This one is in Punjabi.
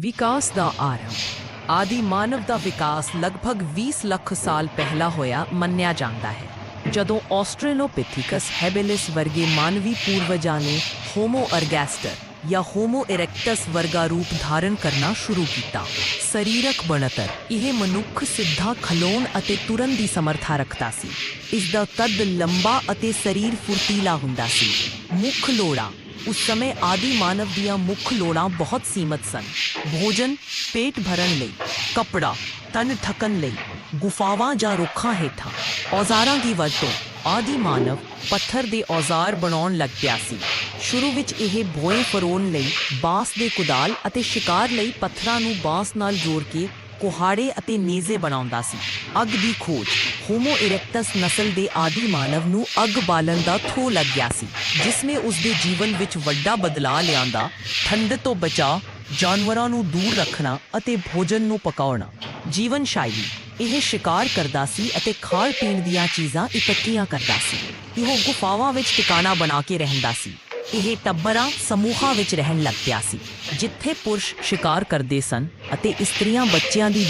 ਵਿਕਾਸ ਦਾ ਆਰੰਭ। ਆਦੀ ਮਾਨਵ ਦਾ ਵਿਕਾਸ ਲਗਭਗ 20 ਲੱਖ ਸਾਲ ਪਹਿਲਾਂ ਹੋਇਆ ਮੰਨਿਆ ਜਾਂਦਾ ਹੈ। ਜਦੋਂ ਆਸਟ੍ਰੇਲੋਪਿਥੀਕਸ ਹੈਬਿਲਿਸ ਵਰਗੇ ਮਾਨਵੀ ਪੂਰਵਜਾਂ ਨੇ ਹੋਮੋ ਅਰਗੈਸਟਰ ਜਾਂ ਹੋਮੋ ਇਰੈਕਟਸ ਵਰਗਾ ਰੂਪ ਧਾਰਨ ਕਰਨਾ ਸ਼ੁਰੂ ਕੀਤਾ। ਸਰੀਰਕ ਬਣਤਰ, ਇਹ ਮਨੁੱਖ ਸਿੱਧਾ ਖਲੋਣ ਅਤੇ ਤੁਰਨ ਦੀ ਸਮਰੱਥਾ ਰੱਖਦਾ ਸੀ। ਇਸ ਦਾ ਕੱਦ ਲੰਬਾ ਅਤੇ ਸਰੀਰ ਫੁਰਤੀਲਾ ਹੁੰਦਾ ਸੀ। ਮੁੱਖ ਲੋੜਾ ਉਸ ਸਮੇਂ ਆਦੀ ਮਾਨਵ ਦੀਆਂ ਮੁੱਖ ਲੋੜਾਂ ਬਹੁਤ ਸੀਮਤ ਸਨ ਭੋਜਨ ਪੇਟ ਭਰਨ ਲਈ ਕੱਪੜਾ ਤਨ ਢੱਕਣ ਲਈ ਗੁਫਾਵਾਂ ਜਾਂ ਰੁੱਖਾਂ ਹੇਠਾਂ ਔਜ਼ਾਰਾਂ ਦੀ ਵਰਤੋਂ ਆਦੀ ਮਾਨਵ ਪੱਥਰ ਦੇ ਔਜ਼ਾਰ ਬਣਾਉਣ ਲੱਗ ਪਿਆ ਸੀ ਸ਼ੁਰੂ ਵਿੱਚ ਇਹ ਭੋਏ ਫਰੋਣ ਲਈ ਬਾਂਸ ਦੇ ਕੁਦਾਲ ਅਤੇ ਸ਼ਿਕਾਰ ਲਈ ਪੱਥਰਾਂ ਨੂੰ ਬਾਂਸ ਨਾਲ ਜੋੜ ਕੇ ਕੁਹਾੜੇ ਅਤੇ ਨੇਜ਼ੇ ਬਣਾਉਂਦਾ ਸੀ। ਅੱਗ ਦੀ ਖੋਜ ਹੋਮੋ ਇਰੈਕਟਸ ਨਸਲ ਦੇ ਆਦੀ ਮਾਨਵ ਨੂੰ ਅੱਗ ਬਾਲਣ ਦਾ ਥੋ ਲੱਗ ਗਿਆ ਸੀ, ਜਿਸ ਨੇ ਉਸ ਦੇ ਜੀਵਨ ਵਿੱਚ ਵੱਡਾ ਬਦਲਾਅ ਲਿਆਂਦਾ, ਠੰਡ ਤੋਂ ਬਚਾ ਜਾਨਵਰਾਂ ਨੂੰ ਦੂਰ ਰੱਖਣਾ ਅਤੇ ਭੋਜਨ ਨੂੰ ਪਕਾਉਣਾ। ਜੀਵਨ ਸ਼ੈਲੀ ਇਹ ਸ਼ਿਕਾਰ ਕਰਦਾ ਸੀ ਅਤੇ ਖਾਣ ਪੀਣ ਦੀਆਂ ਚੀਜ਼ਾਂ ਇਕੱਠੀਆਂ ਕਰਦਾ ਸੀ। ਇਹ ਗੁਫਾਵਾਂ ਵਿੱਚ ਟਿਕਾਣਾ ਬਣਾ ਕੇ ਰਹਿੰਦਾ ਸੀ। ਇਹ ਟੱਬਰਾਂ ਸਮੂਹਾਂ ਵਿੱਚ ਰਹਿਣ ਲੱਗ ਪਿਆ ਸੀ, ਜਿੱਥੇ ਪੁਰਸ਼ ਸ਼ਿਕਾਰ ਕਰਦੇ ਸਨ ਅਤੇ ਇਸਤਰੀਆਂ ਬੱਚਿਆਂ ਦੀ